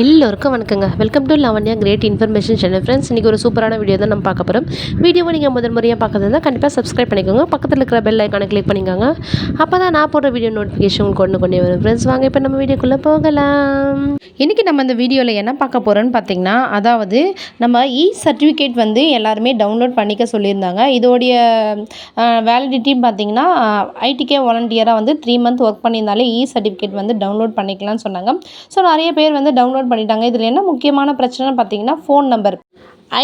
எல்லோருக்கும் வணக்கங்க. Welcome to Lavanya great information channel friends இன்றைக்கி ஒரு சூப்பரான வீடியோ தான் நம்ம பார்க்க போகிறோம் வீடியோவை நீங்கள் முதல் முறையாக பார்க்குறதுனா கண்டிப்பாக சப்ஸ்கிரைப் பண்ணிக்கோங்க. பக்கத்தில் இருக்கிற பெல் ஐக்கானை கிளிக் பண்ணிக்கோங்க. அப்போ தான் நான் போடுற வீடியோ நோட்டிஃபிகேஷன் உங்களுக்கு கொண்டு கொண்டே வரும். ஃப்ரெண்ட்ஸ் வாங்க இப்போ நம்ம வீடியோக்குள்ளே போகலாம். இன்றைக்கி நம்ம இந்த வீடியோவில் என்ன பார்க்க போகிறோன்னு பார்த்தீங்கன்னா அதாவது நம்ம இ சர்டிஃபிகேட் வந்து எல்லாருமே டவுன்லோட் பண்ணிக்க சொல்லியிருந்தாங்க. இதோடைய வேலிடிட்டின்னு பார்த்தீங்கன்னா ஐடிகே வாலண்டியராக வந்து த்ரீ மந்த் ஒர்க் பண்ணியிருந்தாலே இ சர்டிஃபிகேட் வந்து டவுன்லோட் பண்ணிக்கலாம்னு சொன்னாங்க. ஸோ நிறைய பேர் வந்து டவுன்லோட் பண்ணிட்டாங்க. இதில் என்ன முக்கியமான பிரச்சனைன்னு பார்த்தீங்கன்னா ஃபோன் நம்பர்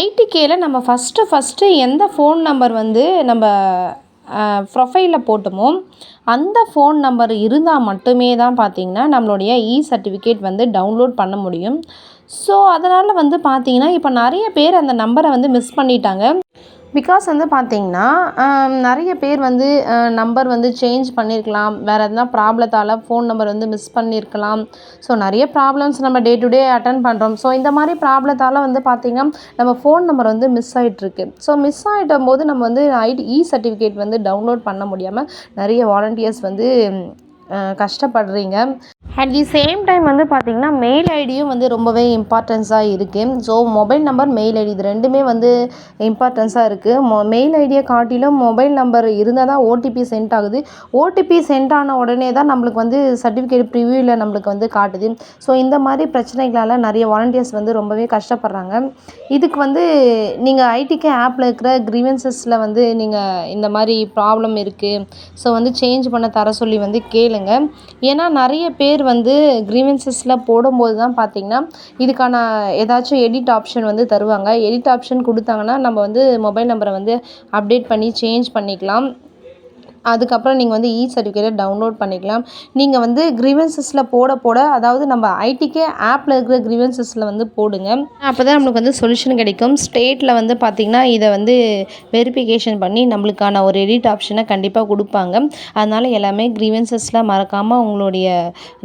ஐடிகேயில் நம்ம ஃபஸ்ட்டு ஃபஸ்ட்டு எந்த ஃபோன் நம்பர் வந்து நம்ம ப்ரொஃபைலில் போட்டோமோ அந்த ஃபோன் நம்பர் இருந்தால் மட்டுமே தான் பார்த்திங்கன்னா நம்மளுடைய இ சர்டிஃபிகேட் வந்து டவுன்லோட் பண்ண முடியும். ஸோ அதனால் வந்து பார்த்திங்கன்னா இப்போ நிறைய பேர் அந்த நம்பரை வந்து மிஸ் பண்ணிட்டாங்க. பிகாஸ் வந்து பார்த்திங்கன்னா நிறைய பேர் வந்து நம்பர் வந்து சேஞ்ச் பண்ணியிருக்கலாம் வேறு எதனா ப்ராப்ளத்தால் ஃபோன் நம்பர் வந்து மிஸ் பண்ணியிருக்கலாம் ஸோ நிறைய ப்ராப்ளம்ஸ் நம்ம டே டு டே அட்டன் பண்ணுறோம் ஸோ இந்த மாதிரி ப்ராப்ளத்தால் வந்து பார்த்திங்கன்னா நம்ம ஃபோன் நம்பர் வந்து மிஸ் ஆகிட்டுருக்கு ஸோ மிஸ் ஆகிட்டும் போது நம்ம வந்து ஐடி இ சர்டிஃபிகேட் வந்து டவுன்லோட் பண்ண முடியாமல் நிறைய வாலண்டியர்ஸ் வந்து கஷ்டப்படுறீங்க. அட் தி சேம் டைம் வந்து பார்த்திங்கன்னா மெயில் ஐடியும் வந்து ரொம்பவே இம்பார்ட்டன்ஸாக இருக்குது so mobile number mail ID இது ரெண்டுமே வந்து இம்பார்ட்டன்ஸாக இருக்குது மொ மெயில் ஐடியை காட்டிலும் மொபைல் நம்பர் இருந்தால் தான் ஓடிபி சென்ட் ஆகுது. ஓடிபி சென்ட் ஆன உடனே தான் நம்மளுக்கு வந்து சர்டிஃபிகேட் ப்ரிவியூவில் நம்மளுக்கு வந்து காட்டுது. ஸோ இந்த மாதிரி பிரச்சனைகளால் நிறைய வாலண்டியர்ஸ் வந்து ரொம்பவே கஷ்டப்படுறாங்க. இதுக்கு வந்து நீங்கள் ஐடிகே ஆப்பில் இருக்கிற க்ரீவன்சஸில் வந்து நீங்கள் இந்த மாதிரி ப்ராப்ளம் இருக்குது ஸோ வந்து சேஞ்ச் பண்ண தர சொல்லி வந்து கேளுங்க. ஏன்னா நிறைய பேர் வந்து க்ரீவன்சஸில் போடும்போது தான் பார்த்திங்கன்னா இதுக்கான ஏதாச்சும் எடிட் ஆப்ஷன் வந்து தருவாங்க. எடிட் ஆப்ஷன் கொடுத்தாங்கன்னா நம்ம வந்து மொபைல் நம்பரை வந்து அப்டேட் பண்ணி சேஞ்ச் பண்ணிக்கலாம். அதுக்கப்புறம் நீங்கள் வந்து இ சர்டிஃபிகேட்டை டவுன்லோட் பண்ணிக்கலாம். நீங்கள் வந்து க்ரீவன்சஸில் போட போட அதாவது நம்ம ஐடிக்கே ஆப்பில் இருக்கிற க்ரீவன்சஸில் வந்து போடுங்க. அப்போ தான் நம்மளுக்கு வந்து சொல்யூஷன் கிடைக்கும். ஸ்டேட்டில் வந்து பார்த்திங்கன்னா இதை வந்து வெரிஃபிகேஷன் பண்ணி நம்மளுக்கான ஒரு எடிட் ஆப்ஷனை கண்டிப்பாக கொடுப்பாங்க. அதனால் எல்லாமே க்ரீவன்சஸில் மறக்காமல் உங்களுடைய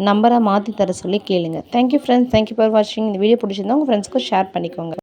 நம்பரை மாற்றி தர சொல்லி கேளுங்க. தேங்க்யூ ஃப்ரெண்ட்ஸ் தேங்க்யூ ஃபார் வாட்சிங் இந்த வீடியோ பிடிச்சிருந்தா உங்கள் ஃப்ரெண்ட்ஸ்க்கும் ஷேர் பண்ணிக்கோங்க.